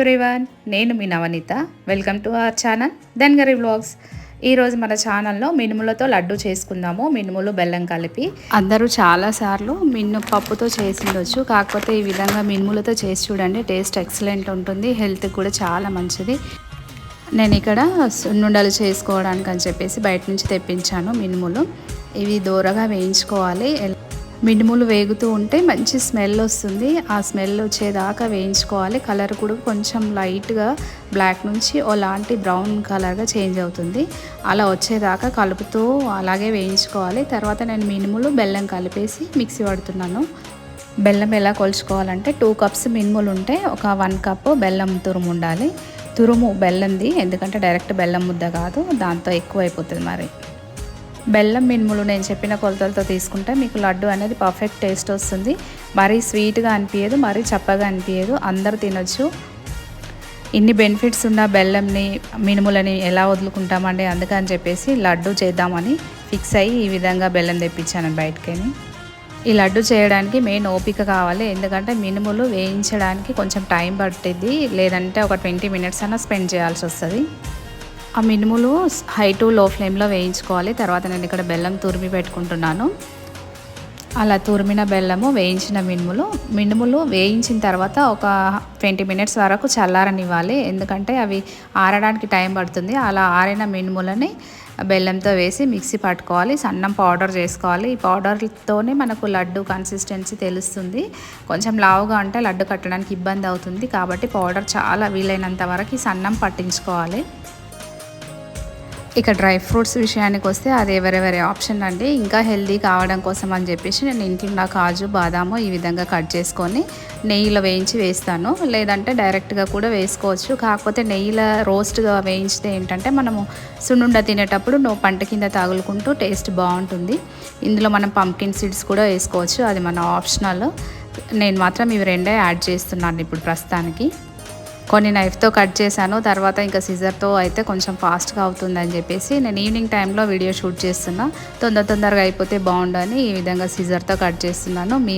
Everyone నేను మీ Navaneetha. Welcome to our channel దెన్గరి vlogs ఈరోజు మన ఛానల్లో మినుములతో లడ్డు చేసుకుందాము మినుములు బెల్లం కలిపి. అందరూ చాలాసార్లు మిన్ను పప్పుతో చేసిండొచ్చు కాకపోతే ఈ విధంగా మినుములతో చేసి చూడండి టేస్ట్ ఎక్సలెంట్ ఉంటుంది హెల్త్కి కూడా చాలా మంచిది. నేను ఇక్కడ సున్నుండలు చేసుకోవడానికి అని చెప్పేసి బయట నుంచి తెప్పించాను మినుములు. ఇవి దూరగా వేయించుకోవాలి. మినుములు వేగుతూ ఉంటే మంచి స్మెల్ వస్తుంది. ఆ స్మెల్ వచ్చేదాకా వేయించుకోవాలి. కలర్ కూడా కొంచెం లైట్గా బ్లాక్ నుంచి అలాంటి బ్రౌన్ కలర్గా చేంజ్ అవుతుంది. అలా వచ్చేదాకా కలుపుతూ అలాగే వేయించుకోవాలి. తర్వాత నేను మినుములు బెల్లం కలిపేసి మిక్సీ పడుతున్నాను. బెల్లం ఎలా కొలుచుకోవాలంటే టూ కప్స్ మినుములు ఉంటే ఒక వన్ కప్ బెల్లం తురుము ఉండాలి. తురుము బెల్లంది ఎందుకంటే డైరెక్ట్ బెల్లం ముద్ద కాదు దాంతో ఎక్కువ అయిపోతుంది మరి. బెల్లం మినుములు నేను చెప్పిన కొలతలతో తీసుకుంటే మీకు లడ్డు అనేది పర్ఫెక్ట్ టేస్ట్ వస్తుంది. మరీ స్వీట్గా అనిపించదు మరీ చప్పగా అనిపించదు అందరు తినొచ్చు. ఇన్ని బెనిఫిట్స్ ఉన్న బెల్లంని మినుములని ఎలా వదులుకుంటామండి అందుకని చెప్పేసి లడ్డు చేద్దామని ఫిక్స్ అయ్యి ఈ విధంగా బెల్లం తెప్పించాను బయటకని ఈ లడ్డు చేయడానికి మెయిన్ ఓపిక కావాలి. ఎందుకంటే మినుములు వేయించడానికి కొంచెం టైం పట్టిద్ది. లేదంటే ఒక ట్వంటీ మినిట్స్ అన్న స్పెండ్ చేయాల్సి వస్తుంది. ఆ మినుములు హై టు లో ఫ్లేమ్లో వేయించుకోవాలి. తర్వాత నేను ఇక్కడ బెల్లం తురిమి పెట్టుకుంటున్నాను. అలా తురిమిన బెల్లము వేయించిన మినుములు. మినుములు వేయించిన తర్వాత ఒక ట్వంటీ మినిట్స్ వరకు చల్లారనివ్వాలి. ఎందుకంటే అవి ఆరడానికి టైం పడుతుంది. అలా ఆరిన మినుములని బెల్లంతో వేసి మిక్సీ పట్టుకోవాలి. సన్నం పౌడర్ చేసుకోవాలి. ఈ పౌడర్తోనే మనకు లడ్డు కన్సిస్టెన్సీ తెలుస్తుంది. కొంచెం లావుగా ఉంటే లడ్డు కట్టడానికి ఇబ్బంది అవుతుంది. కాబట్టి పౌడర్ చాలా వీలైనంత వరకు సన్నం పట్టించుకోవాలి. ఇక డ్రై ఫ్రూట్స్ విషయానికి వస్తే అది ఎవరెవరి ఆప్షన్ అండి. ఇంకా హెల్దీ కావడం కోసం అని చెప్పేసి నేను ఇంట్లో నా కాజు బాదాము ఈ విధంగా కట్ చేసుకొని నెయ్యిలో వేయించి వేస్తాను. లేదంటే డైరెక్ట్గా కూడా వేసుకోవచ్చు. కాకపోతే నెయ్యిలో రోస్ట్గా వేయించితే ఏంటంటే మనము సున్నుండ తినేటప్పుడు నో పంట కింద తగులుకుంటూ టేస్ట్ బాగుంటుంది. ఇందులో మనం పంకిన్ సీడ్స్ కూడా వేసుకోవచ్చు. అది మన ఆప్షనల్ నేను మాత్రం ఇవి రెండే యాడ్ చేస్తున్నాను ఇప్పుడు ప్రస్తుతానికి. కొన్ని నైఫ్తో కట్ చేశాను. తర్వాత ఇంకా సిజర్తో అయితే కొంచెం ఫాస్ట్గా అవుతుందని చెప్పేసి నేను ఈవినింగ్ టైంలో వీడియో షూట్ చేస్తున్నా. తొందర తొందరగా అయిపోతే బాగుండని ఈ విధంగా సిజర్తో కట్ చేస్తున్నాను. మీ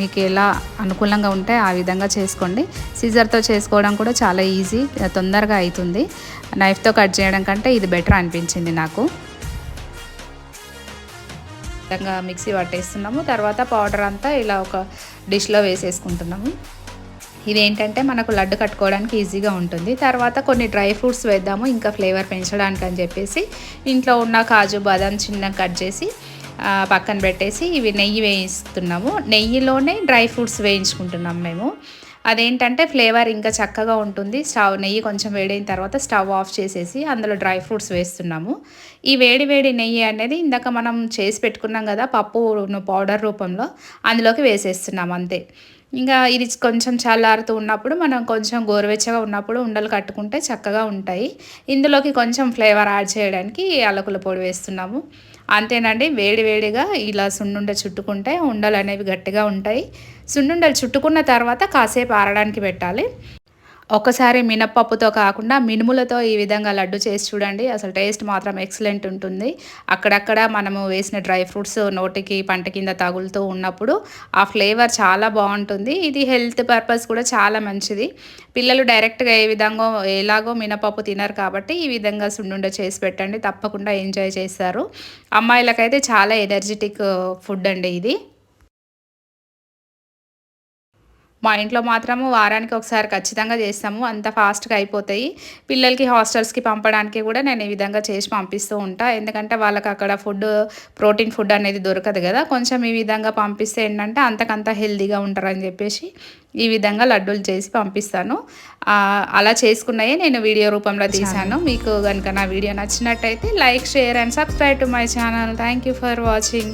మీకు ఎలా అనుకూలంగా ఉంటే ఆ విధంగా చేసుకోండి. సిజర్తో చేసుకోవడం కూడా చాలా ఈజీ తొందరగా అవుతుంది నైఫ్తో కట్ చేయడం కంటే ఇది బెటర్ అనిపించింది నాకు. విధంగా మిక్సీ పట్టేస్తున్నాము. తర్వాత పౌడర్ అంతా ఇలా ఒక డిష్లో వేసేసుకుంటున్నాము. ఇదేంటంటే మనకు లడ్డు కట్టుకోవడానికి ఈజీగా ఉంటుంది. తర్వాత కొన్ని డ్రై ఫ్రూట్స్ వేద్దాము ఇంకా ఫ్లేవర్ పెంచడానికి అని చెప్పేసి ఇంట్లో ఉన్న కాజు బాదం చిన్నగా కట్ చేసి పక్కన పెట్టేసి ఇవి నెయ్యి వేయిస్తున్నాము. నెయ్యిలోనే డ్రై ఫ్రూట్స్ వేయించుకుంటున్నాం మేము. అదేంటంటే ఫ్లేవర్ ఇంకా చక్కగా ఉంటుంది. స్టవ్ నెయ్యి కొంచెం వేడైన తర్వాత స్టవ్ ఆఫ్ చేసేసి అందులో డ్రై ఫ్రూట్స్ వేస్తున్నాము. ఈ వేడి వేడి నెయ్యి అనేది ఇందాక మనం చేసి పెట్టుకున్నాం కదా పప్పు పౌడర్ రూపంలో అందులోకి వేసేస్తున్నాం అంతే. ఇంకా ఇది కొంచెం చల్లారుతూ ఉన్నప్పుడు మనం కొంచెం గోరువెచ్చగా ఉన్నప్పుడు ఉండలు కట్టుకుంటే చక్కగా ఉంటాయి. ఇందులోకి కొంచెం ఫ్లేవర్ యాడ్ చేయడానికి అలకుల పొడి వేస్తున్నాము. అంతేనండి వేడి వేడిగా ఇలా సున్నుండ చుట్టుకుంటే ఉండలు అనేవి గట్టిగా ఉంటాయి. సున్నుండలు చుట్టుకున్న తర్వాత కాసేపు ఆరడానికి పెట్టాలి. ఒకసారి మినప్పప్పుతో కాకుండా మినుములతో ఈ విధంగా లడ్డు చేసి చూడండి. అసలు టేస్ట్ మాత్రం ఎక్సలెంట్ ఉంటుంది. అక్కడక్కడ మనము వేసిన డ్రై ఫ్రూట్స్ నోటికి పంట కింద తగులుతూ ఉన్నప్పుడు ఆ ఫ్లేవర్ చాలా బాగుంటుంది. ఇది హెల్త్ పర్పస్ కూడా చాలా మంచిది. పిల్లలు డైరెక్ట్గా ఏ విధంగా ఎలాగో మినపప్పు తినరు కాబట్టి ఈ విధంగా సున్నుండ చేసి పెట్టండి. తప్పకుండా ఎంజాయ్ చేస్తారు. అమ్మాయిలకైతే చాలా ఎనర్జెటిక్ ఫుడ్ అండి ఇది. మా ఇంట్లో మాత్రము వారానికి ఒకసారి ఖచ్చితంగా చేస్తాము. అంత ఫాస్ట్గా అయిపోతాయి. పిల్లలకి హాస్టల్స్కి పంపడానికి కూడా నేను ఈ విధంగా చేసి పంపిస్తూ ఉంటా. ఎందుకంటే వాళ్ళకి అక్కడ ఫుడ్ ప్రోటీన్ ఫుడ్ అనేది దొరకదు కదా. కొంచెం ఈ విధంగా పంపిస్తే ఏంటంటే అంతకంత హెల్తీగా ఉంటారని చెప్పేసి ఈ విధంగా లడ్డూలు చేసి పంపిస్తాను. అలా చేసుకున్నాయే నేను వీడియో రూపంలో తీశాను. మీకు కనుక నా వీడియో నచ్చినట్టయితే like share and subscribe to my channel. Thank you for watching.